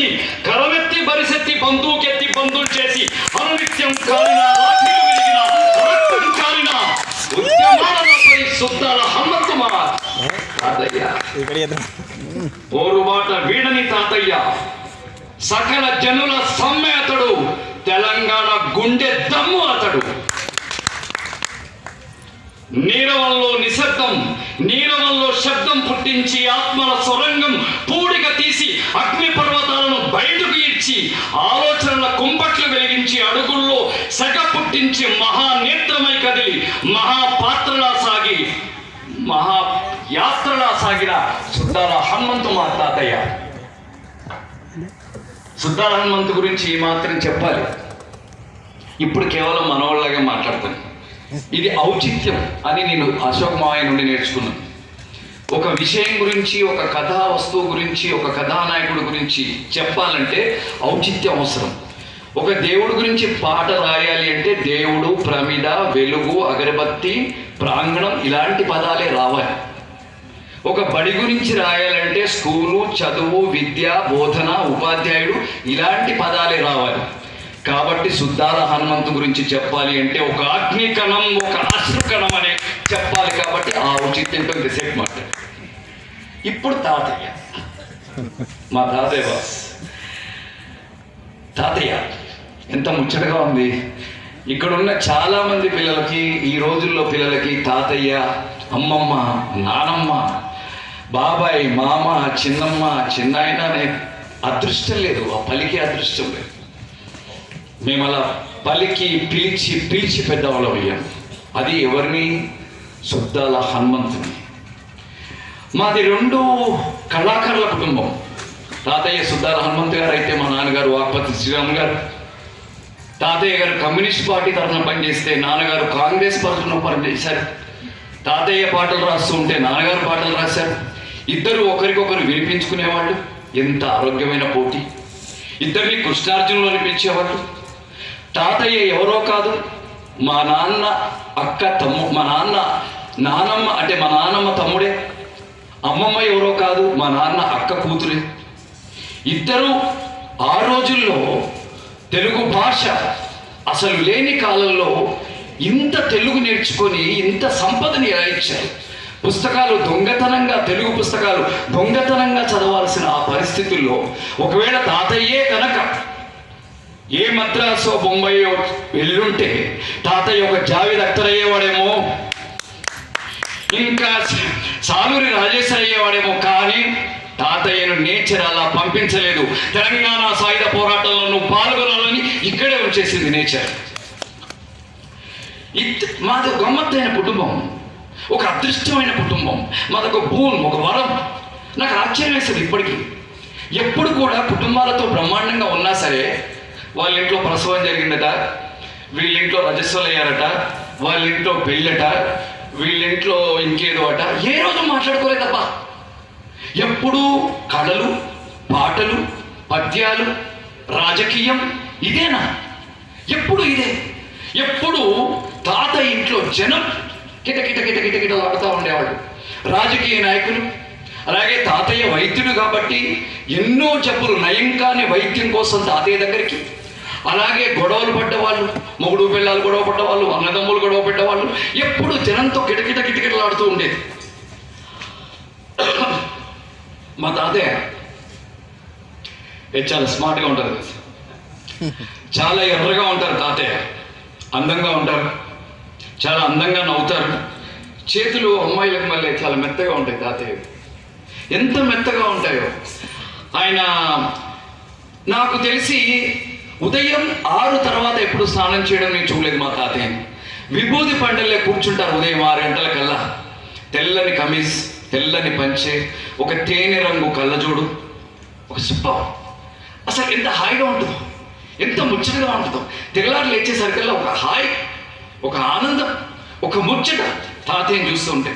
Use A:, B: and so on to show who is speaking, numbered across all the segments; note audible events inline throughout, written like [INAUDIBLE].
A: చేసి కరవెత్తి బరిసెత్తి బంధువుకెత్తి బంధువులు చేసి అనునిత్యం కాలిన వెలిగిన రక్తం కాలిన ఉద్యమాలపై శుద్ధాల హమ్మత్తు తాతయ్య. పోరుబాట వీడని తాతయ్య. సకల జనుల సమ్మె అతడు. తెలంగాణ గుండె దమ్ము అతడు. నీరవంలో నిశ్శబ్దం నీరవంలో శబ్దం పుట్టించి ఆత్మల సొరంగం పూడిక తీసి బయటకు ఆలోచనల కుంపట్లు వెలిగించి అడుగుల్లో సగ పుట్టించి మహానేత్రమై కదిలి మహాపాత్రలా సాగి మహా యాత్రలా సాగిన సుద్దాల హనుమంతు మా తాతయ్య. సుద్దాల హనుమంతు గురించి ఈ మాత్రం చెప్పాలి. ఇప్పుడు కేవలం మనవాళ్ళగా మాట్లాడతాను ఇది ఔచిత్యం అని నేను అశోక్ మావయ్య నుండి నేర్చుకున్నాను. ఒక విషయం గురించి ఒక కథా వస్తువు గురించి ఒక కథానాయకుడు గురించి చెప్పాలంటే ఔచిత్యం అవసరం. ఒక దేవుడు గురించి పాట రాయాలి అంటే దేవుడు ప్రమిద వెలుగు అగరబత్తి ప్రాంగణం ఇలాంటి పదాలే రావాలి. ఒక బడి గురించి రాయాలంటే స్కూలు చదువు విద్య బోధన ఉపాధ్యాయుడు ఇలాంటి పదాలే రావాలి. కాబట్టి శుద్ధాల హనుమంతు గురించి చెప్పాలి అంటే ఒక అగ్నికణం ఒక అశ్రుకణం అనే చెప్పాలి కాబట్టి ఆ ఔచిత్యంతో రిసెట్ మాట ఇప్పుడు తాతయ్య. మా తాతయ్య బాస్. తాతయ్య ఎంత ముచ్చటగా ఉంది. ఇక్కడ ఉన్న చాలా మంది పిల్లలకి ఈ రోజుల్లో పిల్లలకి తాతయ్య అమ్మమ్మ నానమ్మ బాబాయ్ మామ చిన్నమ్మ చిన్నాయన అనే అదృష్టం లేదు. ఆ పలికి అదృష్టం లేదు. మేము అలా పలికి పిలిచి పిలిచి పెద్దవాళ్ళం అయ్యాం. అది ఎవరిని? శుద్ధాల హనుమంతుని. మాది రెండు కళాకారుల కుటుంబం. తాతయ్య సుద్దాల హనుమంత్ గారు అయితే మా నాన్నగారు వాక్పతి శ్రీరామ్ గారు. తాతయ్య గారు కమ్యూనిస్ట్ పార్టీ తరఫున పనిచేస్తే నాన్నగారు కాంగ్రెస్ తరఫున పనిచేశారు. తాతయ్య పాటలు రాస్తూ ఉంటే నాన్నగారు పాటలు రాశారు. ఇద్దరు ఒకరికొకరు వినిపించుకునేవాళ్ళు. ఎంత ఆరోగ్యమైన పోటీ. ఇద్దరిని కృష్ణార్జునులు అనిపించేవాళ్ళు. తాతయ్య ఎవరో కాదు మా నాన్న అక్క తమ్ము మా నాన్న నానమ్మ అంటే మా నాన్నమ్మ తమ్ముడే. అమ్మమ్మ ఎవరో కాదు మా నాన్న అక్క కూతురే. ఇద్దరు ఆ రోజుల్లో తెలుగు భాష అసలు లేని కాలంలో ఇంత తెలుగు నేర్చుకొని ఇంత సంపదని ఇచ్చారు పుస్తకాలు దొంగతనంగా తెలుగు పుస్తకాలు దొంగతనంగా చదవాల్సిన ఆ పరిస్థితుల్లో ఒకవేళ తాతయ్యే కనుక ఏ మద్రాసో బొంబాయో వెళ్ళుంటే తాతయ్య ఒక జావేద్ అఖ్తర్ ఇంకా సాలూరి రాజేశ్వర అయ్యేవాడేమో కానీ తాతయ్యను నేచర్ అలా పంపించలేదు. తెలంగాణ సాయుధ పోరాటంలో నువ్వు పాల్గొనాలని ఇక్కడే వచ్చేసింది నేచర్. ఇత్ మాది గమ్మత్తైన కుటుంబం. ఒక అదృష్టమైన కుటుంబం. మాదొక భూమి ఒక వరం. నాకు ఆశ్చర్యం వేస్తుంది ఇప్పటికీ. ఎప్పుడు కూడా కుటుంబాలతో బ్రహ్మాండంగా ఉన్నా సరే వాళ్ళ ఇంట్లో ప్రసవం జరిగిందట వీళ్ళ ఇంట్లో వాళ్ళ ఇంట్లో పెళ్ళట వీళ్ళింట్లో ఇంకేదో అట ఏ రోజు మాట్లాడుకోలేదబ్బా. ఎప్పుడూ కళలు పాటలు పద్యాలు రాజకీయం ఇదేనా? ఎప్పుడు ఇదే? ఎప్పుడు తాత ఇంట్లో జనం కిట కిట కిట కిట కిట ఆడుతూ ఉండేవాడు రాజకీయ నాయకులు అలాగే తాతయ్య వైద్యుడు కాబట్టి ఎన్నో జబ్బులు నయం కాని వైద్యం కోసం తాతయ్య దగ్గరికి అలాగే గొడవలు పడ్డవాళ్ళు మొగుడు పిల్లలు గొడవ పడ్డవాళ్ళు అన్నదమ్ములు గొడవ పెట్టేవాళ్ళు ఎప్పుడు జనంతో కిటకిట కిటకిటలాడుతూ ఉండేది. మా తాతయ్య ఏ చాలా స్మార్ట్గా ఉంటారు చాలా ఎర్రగా ఉంటారు తాతయ్య. అందంగా ఉంటారు. చాలా అందంగా నవ్వుతారు. చేతులు అమ్మాయిలకు మళ్ళీ చాలా మెత్తగా ఉంటాయి తాతయ్య. ఎంత మెత్తగా ఉంటాయో. ఆయన నాకు తెలిసి ఉదయం ఆరు తర్వాత ఎప్పుడు స్నానం చేయడం నేను చూడలేదు మా తాతయ్యని విభూతి పంటల్లో కూర్చుంటారు ఉదయం ఆరు గంటలకల్లా. తెల్లని కమీజ్ తెల్లని పంచె ఒక తేనె రంగు కళ్ళజోడు ఒక సుప్ప అసలు ఎంత హాయిగా ఉంటుందో ఎంత ముచ్చటగా ఉంటుందో. తెల్లారు లేచేసరికల్లా ఒక హాయ్ ఒక ఆనందం ఒక ముచ్చట తాతయ్యని చూస్తుంటే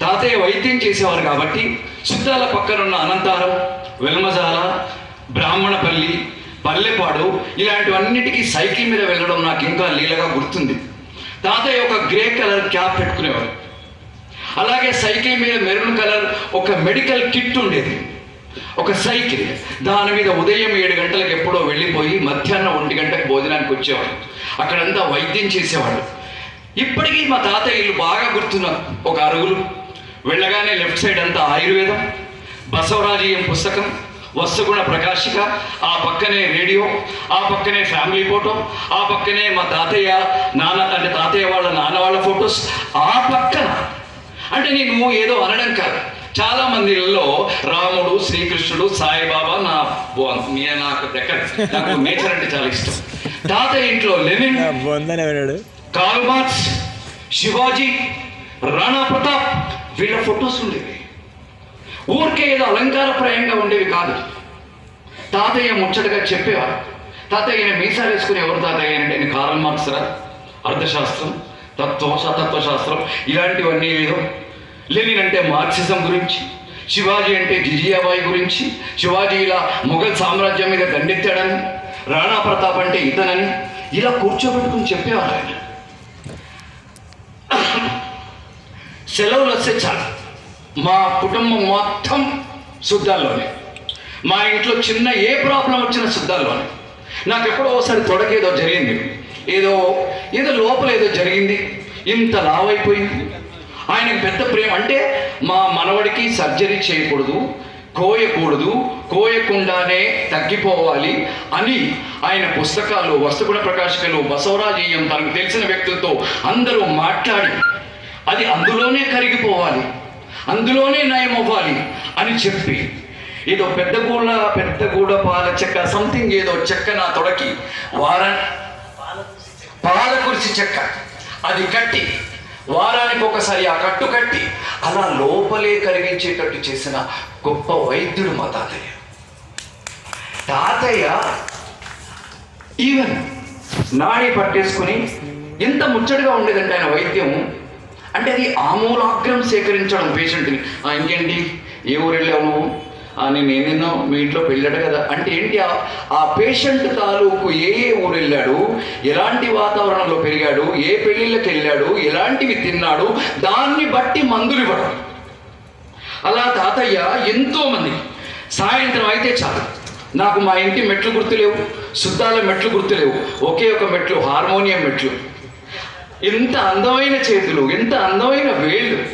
A: తాతయ్య వైద్యం చేసేవారు కాబట్టి శుద్ధాల పక్కనున్న అనంతారం వెల్మజాల బ్రాహ్మణపల్లి పల్లెపాడు ఇలాంటివన్నిటికీ సైకిల్ మీద వెళ్ళడం నాకు ఇంకా లీలగా గుర్తుంది. తాతయ్య ఒక గ్రే కలర్ క్యాప్ పెట్టుకునేవారు. అలాగే సైకిల్ మీద మెరూన్ కలర్ ఒక మెడికల్ కిట్ ఉండేది. ఒక సైకిల్ దాని మీద ఉదయం ఏడు గంటలకు ఎప్పుడో వెళ్ళిపోయి మధ్యాహ్నం ఒంటి గంటకు భోజనానికి వచ్చేవాడు అక్కడంతా వైద్యం చేసేవాడు ఇప్పటికీ మా తాతయ్య ఇల్లు బాగా గుర్తున్నారు ఒక అరుగులు వెళ్ళగానే లెఫ్ట్ సైడ్ అంతా ఆయుర్వేదం బసవరాజీయం పుస్తకం వస్తుగుణ ప్రకాశిక. ఆ పక్కనే రేడియో ఆ పక్కనే ఫ్యామిలీ ఫోటో ఆ పక్కనే మా తాతయ్య నాన్న అంటే తాతయ్య వాళ్ళ నాన్న వాళ్ళ ఫొటోస్ ఆ పక్కన. అంటే నేను ఏదో అనడం కాదు. చాలా మందిలో రాముడు శ్రీకృష్ణుడు సాయిబాబా నా నాకు దగ్గర. నాకు నేచర్ అంటే చాలా ఇష్టం. తాతయ్య ఇంట్లో Lenin Karl Marx Shivaji Rana Pratap వీళ్ళ ఫొటోస్ ఉండేవి. ఊరికే ఏదో అలంకారప్రాయంగా ఉండేవి కాదు. తాతయ్య ముచ్చటగా చెప్పేవారు. తాతయ్య ఈయన మీసాలు వేసుకుని ఎవరు తాతయ్య అంటే నేను కార్ల్ మార్క్స్ రా? అర్థశాస్త్రం తత్వం సతత్వశాస్త్రం ఇలాంటివన్నీ ఏదో లెనిన్ అంటే మార్క్సిజం గురించి శివాజీ అంటే జిజియాబాయి గురించి శివాజీ ఇలా మొఘల్ సామ్రాజ్యం మీద దండెత్తాడని రాణా ప్రతాప్ అంటే ఇతనని ఇలా కూర్చోబెట్టుకుని చెప్పేవారు ఆయన. [COUGHS] సెలవులు వస్తే చాలు. మా కుటుంబం మొత్తం శుద్ధాల్లోనే. మా ఇంట్లో చిన్న ఏ ప్రాబ్లం వచ్చినా శుద్ధాల్లోనే. నాకు ఎప్పుడో ఒకసారి తొడకేదో జరిగింది. ఏదో ఏదో లోపల ఏదో జరిగింది. ఇంత లావైపోయింది. ఆయనకు పెద్ద ప్రేమ. అంటే మా మనవడికి సర్జరీ చేయకూడదు కోయకూడదు కోయకుండానే తగ్గిపోవాలి అని ఆయన పుస్తకాలు వస్తుగుణ ప్రకాశకలు బసవరాజీయం తనకు తెలిసిన వ్యక్తులతో అందరూ మాట్లాడి అది అందులోనే కరిగిపోవాలి. అందులోనే నయం అవ్వాలి అని చెప్పి ఏదో పెద్ద గూడ పెద్ద గూడ పాల చెక్క సంథింగ్ ఏదో చెక్క నా తొడకి వార పాల కురిసి చెక్క. అది కట్టి వారానికి ఒకసారి ఆ కట్టు కట్టి అలా లోపలే కరిగించేటట్టు చేసిన గొప్ప వైద్యుడు మా తాతయ్య. తాతయ్య ఈవెన్ నాడి పట్టేసుకుని ఎంత ముచ్చటగా ఉండేదంటే ఆయన వైద్యం అంటే అది ఆమూలాగ్రం సేకరించడం పేషెంట్ని ఇంకేంటి? ఏ ఊరు వెళ్ళావు నువ్వు నేను ఏం మీ ఇంట్లో వెళ్ళాడు కదా. అంటే ఏంటి? ఆ- పేషెంట్ తాలూకు ఏ ఏ ఊరు వెళ్ళాడు ఎలాంటి వాతావరణంలో పెరిగాడు? ఏ పెళ్ళిళ్ళకి వెళ్ళాడు? ఎలాంటివి తిన్నాడు? దాన్ని బట్టి మందులు ఇవ్వడం. అలా తాతయ్య ఎంతోమంది సాయంత్రం అయితే చాలు. నాకు మా ఇంటి మెట్లు గుర్తులేవు. శుద్ధాల మెట్లు గుర్తులేవు. ఒకే ఒక మెట్లు హార్మోనియం మెట్లు. ఎంత అందమైన చేతులు ఎంత అందమైన వేళ్ళు.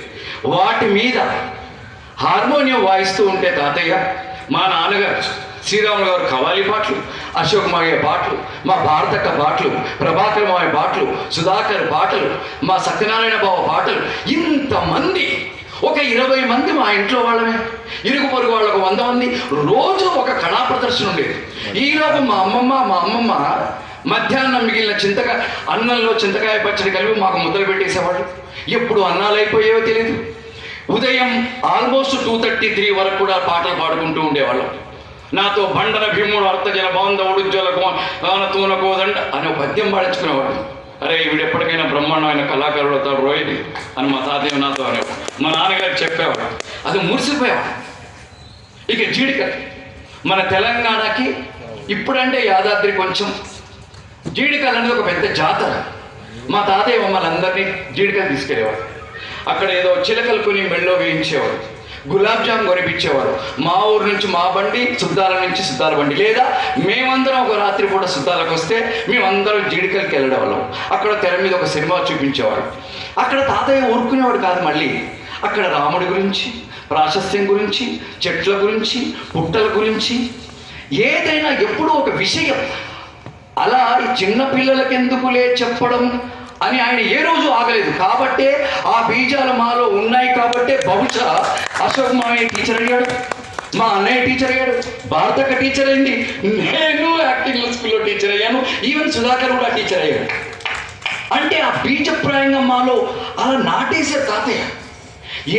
A: వాటి మీద హార్మోనియం వాయిస్తూ ఉంటే తాతయ్య మా నాన్నగారు శ్రీరాములు గారు కవాలి పాటలు అశోక్ మాయ పాటలు మా భారతక్క పాటలు ప్రభాకర్ మాయ పాటలు సుధాకర్ పాటలు మా సత్యనారాయణ బావ పాటలు ఇంతమంది ఒక ఇరవై మంది మా ఇంట్లో వాళ్ళమే. ఇరుగు పొరుగు వాళ్ళకు వంద మంది. రోజు ఒక కళా ప్రదర్శన ఉండేది. ఈలోపు మా అమ్మమ్మ మా అమ్మమ్మ మధ్యాహ్నం మిగిలిన చింతకాయ అన్నంలో చింతకాయ పచ్చడి కలిపి మాకు ముద్దలు పెట్టేసేవాళ్ళు. ఎప్పుడు అన్నాలు అయిపోయేవో తెలియదు ఉదయం ఆల్మోస్ట్ టూ థర్టీ త్రీ వరకు కూడా పాటలు పాడుకుంటూ ఉండేవాళ్ళం. నాతో బండన భీముడు అర్థజల బాంధవుడు జలకు తూన కోదండ అనే పద్యం పాడించుకునేవాడు అరే వీడు ఎప్పటికైనా బ్రహ్మాండమైన కళాకారుడు అవుతాడు రోహిణి అని మా తాతయ్య నాతో అనేవాడు. మా నాన్నగారు చెప్పేవాడు అది మురిసిపోయేవాడు ఇక జీడిక మన తెలంగాణకి ఇప్పుడంటే యాదాద్రి కొంచెం జీడికాయలు అనేది ఒక పెద్ద జాతర. మా తాతయ్య మమ్మల్ని అందరినీ జీడికాయలు తీసుకెళ్ళేవారు. అక్కడ ఏదో చిలకలు కొని మెళ్ళో వేయించేవారు. గులాబ్ జామ్ కొనిపించేవారు. మా ఊరు నుంచి మా బండి సుద్దాల నుంచి సుద్దాల బండి. లేదా మేమందరం ఒక రాత్రి పూట సుద్దాలకు వస్తే మేమందరం జీడికలకి వెళ్ళడం వాళ్ళం అక్కడ తెర మీద ఒక సినిమా చూపించేవారు. అక్కడ తాతయ్య ఊరుకునేవాడు కాదు మళ్ళీ. అక్కడ రాముడి గురించి ప్రాశస్త్యం గురించి చెట్ల గురించి పుట్టల గురించి ఏదైనా ఎప్పుడూ ఒక విషయం అలా చిన్న పిల్లలకి ఎందుకులే చెప్పడం అని ఆయన ఏ రోజు ఆగలేదు. కాబట్టే ఆ బీజాలు మాలో ఉన్నాయి కాబట్టే బహుశా అశోక్ మామయ్య టీచర్ అయ్యాడు మా అన్నయ్య టీచర్ అయ్యాడు భారతక్క టీచర్ అయింది నేను యాక్టింగ్ స్కూల్లో టీచర్ అయ్యాను ఈవెన్ సుధాకర్ కూడా టీచర్ అయ్యాడు. అంటే ఆ బీజప్రాయంగా మాలో అలా నాటేసే తాతయ్య.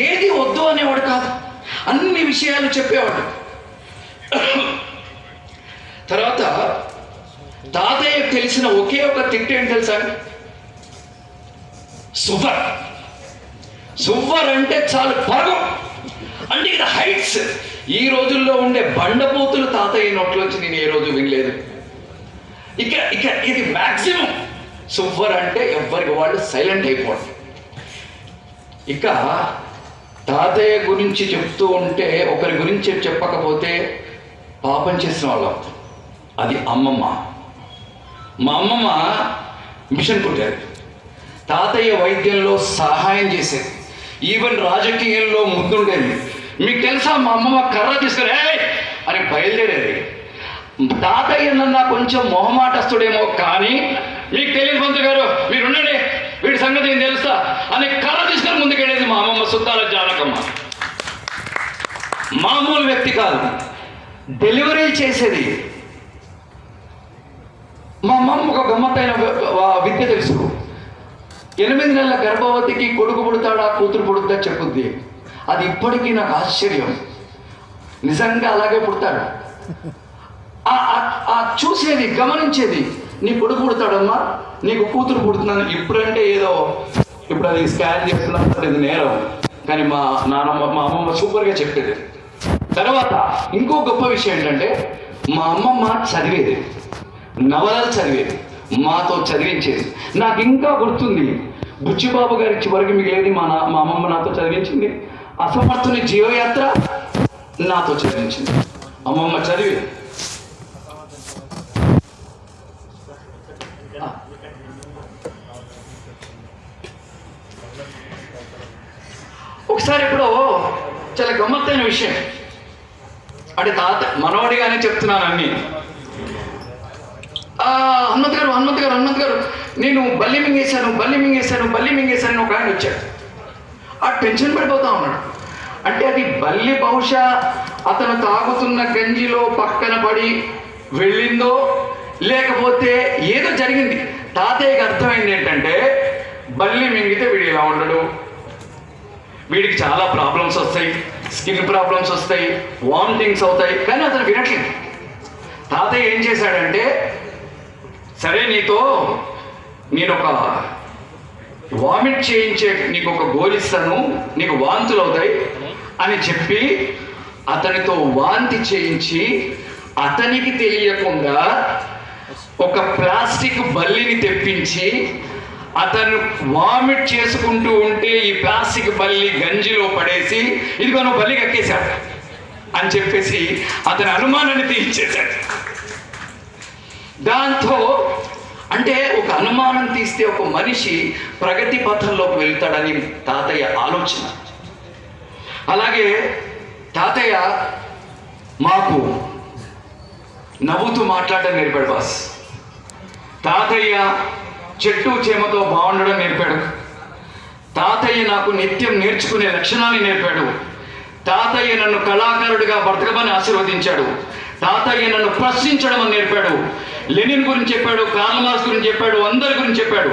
A: ఏది వద్దు అనేవాడు కాదు అన్ని విషయాలు చెప్పేవాడు. తర్వాత తాతయ్యకు తెలిసిన ఒకే ఒక తిట్టు ఏంటి తెలుసా? సువర్ సువ్వర్ అంటే చాలు పరగం. అంటే ఇది హైట్స్. ఈ రోజుల్లో ఉండే బండపోతులు తాతయ్య నోట్లోంచి నేను ఏ రోజు వినలేదు. ఇక ఇక ఇది మ్యాక్సిమం సువ్వర్ అంటే ఎవ్వరికి వాళ్ళు సైలెంట్ అయిపోవడం. ఇక తాతయ్య గురించి చెప్తూ ఉంటే ఒకరి గురించి చెప్పకపోతే పాపం చేసిన వాళ్ళం. అది అమ్మమ్మ. మా అమ్మమ్మ మిషన్ కుట్టారు. తాతయ్య వైద్యంలో సహాయం చేసేది. ఈవెన్ రాజకీయంలో ముందుండేది మీకు తెలుసా మా అమ్మమ్మ కర్ర తీసుకుని అని బయలుదేరేది. తాతయ్య నన్న కొంచెం మొహమాటస్తుడేమో కానీ మీకు తెలియదు మంత్రి గారు మీరుండండి. వీడి సంగతి ఏం తెలుసా అని కర్ర తీసుకుని ముందుకెళ్ళేది మా అమ్మమ్మ సుత్తాల జానకమ్మ. మామూలు వ్యక్తి కాదు. డెలివరీ చేసేది. మా అమ్మమ్మ ఒక గమ్మత్తైన విద్య తెలుసు ఎనిమిది నెలల గర్భవతికి కొడుకు పుడతాడా కూతురు పుడుతుందా చెప్పుద్ది. అది ఇప్పటికీ నాకు ఆశ్చర్యం. నిజంగా అలాగే పుడతాడు? ఆ- చూసేది గమనించేది నీ కొడుకు పుడతాడమ్మా నీకు కూతురు పుడుతున్నాను ఇప్పుడంటే ఏదో ఇప్పుడు అది స్కాన్ చేస్తున్నప్పుడు ఇది నేరం. కానీ మా నానమ్మ మా అమ్మమ్మ సూపర్గా చెప్పేది. తర్వాత ఇంకో గొప్ప విషయం ఏంటంటే మా అమ్మమ్మ చదివేది. నవలలు చదివేది మాతో చదివించేది. నాకు ఇంకా గుర్తుంది బుచ్చిబాబు గారి చివరికి మిగిలేది మా నా మా అమ్మమ్మ నాతో చదివించింది? అసమర్థుని జీవయాత్ర నాతో చదివించింది. అమ్మమ్మ చదివి. ఒకసారి ఇప్పుడు చాలా గమ్మత్తైన విషయం. అంటే తాత మనవడిగానే చెప్తున్నాను అన్ని. హనుమంత్ గారు హనుమంత్ గారు హనుమంత్ గారు. నేను బల్లి మింగేశాను బల్లి మింగేశాను బల్లి మింగేశాను అని ఒక ఆయన వచ్చాడు. ఆ టెన్షన్ పడిపోతా ఉన్నాడు. అంటే అది బల్లి బహుశా అతను తాగుతున్న గంజిలో పక్కన పడి వెళ్ళిందో లేకపోతే ఏదో జరిగింది. తాతయ్యకి అర్థమైంది ఏంటంటే బల్లి మింగితే వీడు ఇలా ఉండడు. వీడికి చాలా ప్రాబ్లమ్స్ వస్తాయి స్కిన్ ప్రాబ్లమ్స్ వస్తాయి వామిటింగ్స్ అవుతాయి కానీ అతను వినట్లేదు. తాతయ్య ఏం చేశాడంటే సరే నీతో నేను ఒక వామిట్ చేయించే నీకు ఒక గోలిస్తాను నీకు వాంతులు అవుతాయి అని చెప్పి అతనితో వాంతి చేయించి అతనికి తెలియకుండా ఒక ప్లాస్టిక్ బల్లిని తెప్పించి అతను వామిట్ చేసుకుంటూ ఉంటే ఈ ప్లాస్టిక్ బల్లి గంజిలో పడేసి ఇదిగో నువ్వు బల్లి కక్కేశాడు అని చెప్పేసి అతని అనుమానాన్ని తీర్చేశాడు. దాంతో అంటే ఒక అనుమానం తీస్తే ఒక మనిషి ప్రగతి పథంలోకి వెళ్తాడని తాతయ్య ఆలోచన. అలాగే తాతయ్య మాకు నవ్వుతూ మాట్లాడడం నేర్పాడు బాస్. తాతయ్య చెట్టు చేమతో బాగుండడం నేర్పాడు. తాతయ్య నాకు నిత్యం నేర్చుకునే లక్షణాన్ని నేర్పాడు. తాతయ్య నన్ను కళాకారుడిగా బ్రతకమని ఆశీర్వదించాడు. తాతయ్య నన్ను ప్రశ్నించడం అని నేర్పాడు. లెనిన్ గురించి చెప్పాడు కార్ల్ మార్క్స్ గురించి చెప్పాడు అందరి గురించి చెప్పాడు.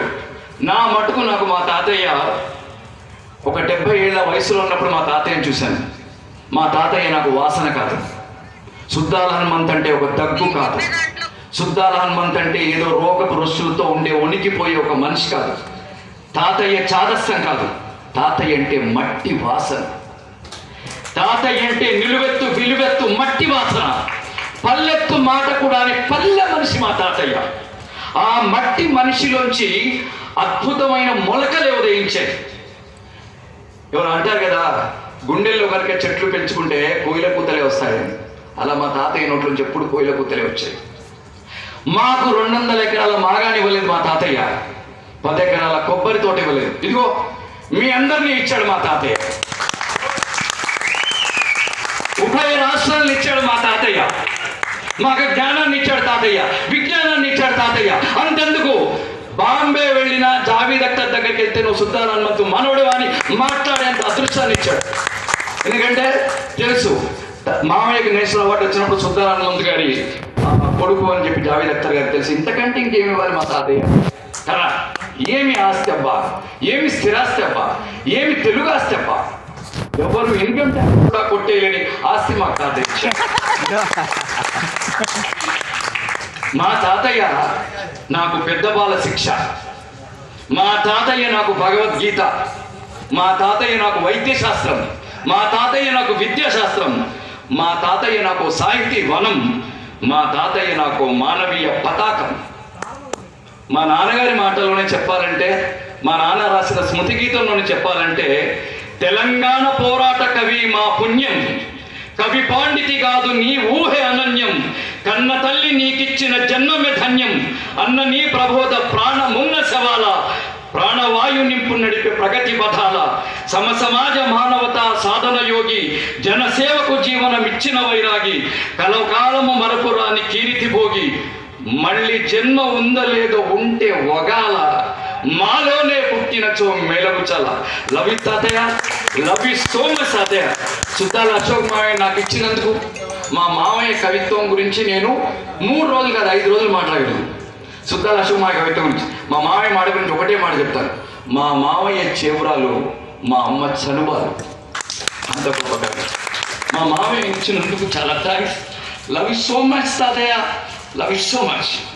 A: నా మటుకు నాకు మా తాతయ్య ఒక డెబ్బై ఏళ్ళ వయసులో ఉన్నప్పుడు మా తాతయ్యను చూశాను. మా తాతయ్య నాకు వాసన కాదు. శుద్ధాల హనుమంత్ అంటే ఒక దగ్గు కాదు. శుద్ధాల హనుమంత్ అంటే ఏదో రోగపు రుసులతో ఉండే వణికిపోయే ఒక మనిషి కాదు. తాతయ్య చాదస్యం కాదు. తాతయ్య అంటే మట్టి వాసన. తాతయ్య అంటే నిలువెత్తు విలువెత్తు మట్టి వాసన. పల్లెత్తు మాట కూడా పల్లె మనిషి మా తాతయ్య ఆ మట్టి మనిషిలోంచి అద్భుతమైన మొలకలు ఉదయించాయి. ఎవరు అంటారు కదా గుండెల్లో కనుక చెట్లు పెంచుకుంటే కోయిల కూతలే వస్తాయని అలా మా తాతయ్య నోట్లోంచి ఎప్పుడు కోయిల కూతలే వచ్చాయి. మాకు రెండు వందల ఎకరాల మాగాని ఇవ్వలేదు మా తాతయ్య. పది ఎకరాల కొబ్బరి తోట ఇవ్వలేదు. ఇదిగో మీ అందరినీ ఇచ్చాడు మా తాతయ్య. ఉభయ రాష్ట్రాలను ఇచ్చాడు మా తాతయ్య. మాకు జ్ఞానాన్ని ఇచ్చాడు తాతయ్య విజ్ఞానాన్ని ఇచ్చాడు తాతయ్య. అంతెందుకు? బాంబే వెళ్ళిన జావీద్ అక్తర్ దగ్గరికి వెళ్తే నువ్వు సుల్తాన్ హనుమంతు మనవడు అని మాట్లాడేంత అదృష్టాన్ని ఇచ్చాడు. ఎందుకంటే తెలుసు మామయ్యకి నేషనల్ అవార్డు వచ్చినప్పుడు సుల్తాన్ హనుమంత్ గారి కొడుకు అని చెప్పి జావీద్ అక్తర్ గారికి తెలుసు. ఇంతకంటే ఇంకేమి ఇవ్వాలి మా తాతయ్య? కదా ఏమి ఆస్తి అబ్బా? ఏమి స్థిరాస్తి అబ్బా? ఏమి తెలుగు ఆస్తి అబ్బా? ఎవరు ఇన్కమ్ ట్యాక్స్ కూడా కొట్టేయలేని ఆస్తి మా తాతయ్య మా తాతయ్య నాకు పెద్ద బాల శిక్ష. మా తాతయ్య నాకు భగవద్గీత. మా తాతయ్య నాకు వైద్య శాస్త్రం మా తాతయ్య నాకు విద్యాశాస్త్రం. మా తాతయ్య నాకు సాహితీ వనం. మా తాతయ్య నాకు మానవీయ పతాకం. మా నాన్నగారి మాటలోనే చెప్పాలంటే మా నాన్న రాసిన స్మృతి గీతంలోనే చెప్పాలంటే తెలంగాణ పోరాట కవి మా పుణ్యం. కవి పాండితి కాదు నీ ఊహే అనన్యం. కన్న తల్లి నీకిచ్చిన జన్మమే ధన్యం. అన్న నీ ప్రబోధ ప్రాణమున్న శవాల ప్రాణవాయు నింపు నడిపే ప్రగతి పథాల సమ సమాజ మానవత సాధన యోగి జనసేవకు జీవనమిచ్చిన వైరాగి. కలకాలము మరపురాని కీర్తి భోగి. మళ్ళీ జన్మ ఉందో లేదో ఉంటే వగాల. మాలోనే పుట్టిన చో మెలగుచల లవ్ తాతయ్య లవి సోమ తాతయ్య సుద్దాల అశోక్ మావయ్య నాకు ఇచ్చినందుకు మా మావయ్య కవిత్వం గురించి నేను మూడు రోజులు కాదు ఐదు రోజులు మాట్లాడాను. సుద్దాల అశోక్ మావయ్య కవిత్వం గురించి. మా మావయ్య మాట గురించి ఒకటే మాట చెప్తాను మా మావయ్య చేవురాలు మా అమ్మ చనుబాలు. అంత గొప్ప కవి. మా మావయ్య ఇచ్చినందుకు చాలా thanks. Love you so much తాతయ్య లవ్ యూ సో మచ్.